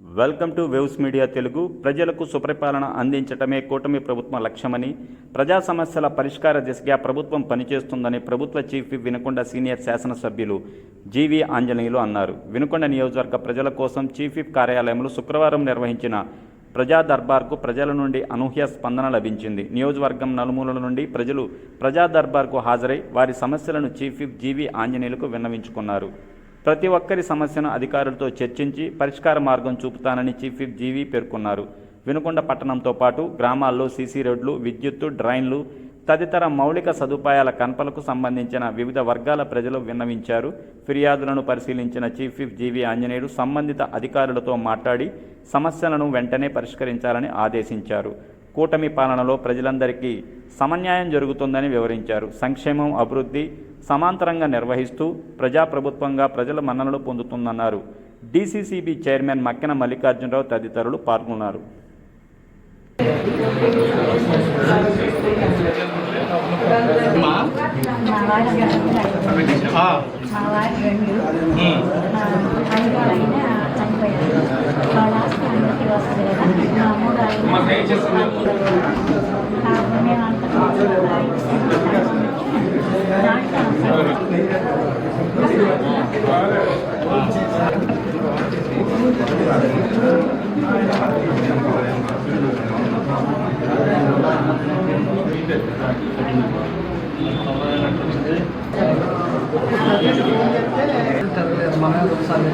Welcome to Waves Media Telugu. ప్రజలకు సుపరిపాలన అందించటమే కూటమి ప్రభుత్వ లక్ష్యమని ప్రజా సమస్యల పరిష్కార దిశగా ప్రభుత్వం పనిచేస్తుందని ప్రభుత్వ చీఫ్ వినకొండ వినుకొండ సీనియర్ శాసనసభ్యులు జీవి ఆంజనేయులు అన్నారు. వినుకొండ నియోజకవర్గ ప్రజల కోసం చీఫ్ విప్ కార్యాలయంలో శుక్రవారం నిర్వహించిన ప్రజా దర్బార్కు ప్రజల నుండి అనూహ్య స్పందన లభించింది. నియోజకవర్గం నలుమూలల నుండి ప్రజలు ప్రజా దర్బార్కు హాజరై వారి సమస్యలను చీఫ్ విప్ జీవి ఆంజనేయులకు విన్నవించుకున్నారు. ప్రతి ఒక్కరి సమస్యను అధికారులతో చర్చించి పరిష్కార మార్గం చూపుతానని చీఫ్ విప్ జీవీ పేర్కొన్నారు. వినుకొండ పట్టణంతో పాటు గ్రామాల్లో సీసీ రోడ్లు విద్యుత్తు డ్రైన్లు తదితర మౌలిక సదుపాయాల కల్పనకు సంబంధించిన వివిధ వర్గాల ప్రజలు విన్నవించారు. ఫిర్యాదులను పరిశీలించిన చీఫ్ విప్ జీవీ ఆంజనేయుడు సంబంధిత అధికారులతో మాట్లాడి సమస్యలను వెంటనే పరిష్కరించాలని ఆదేశించారు. కూటమి పాలనలో ప్రజలందరికీ సమన్యాయం జరుగుతుందని వివరించారు. సంక్షేమం అభివృద్ధి సమాంతరంగా నిర్వహిస్తూ ప్రజాప్రభుత్వంగా ప్రజల మన్ననలు పొందుతుందన్నారు. డీసీసీబీ చైర్మన్ మక్కెన మల్లికార్జునరావు తదితరులు పాల్గొన్నారు. మా మన ఒకసారి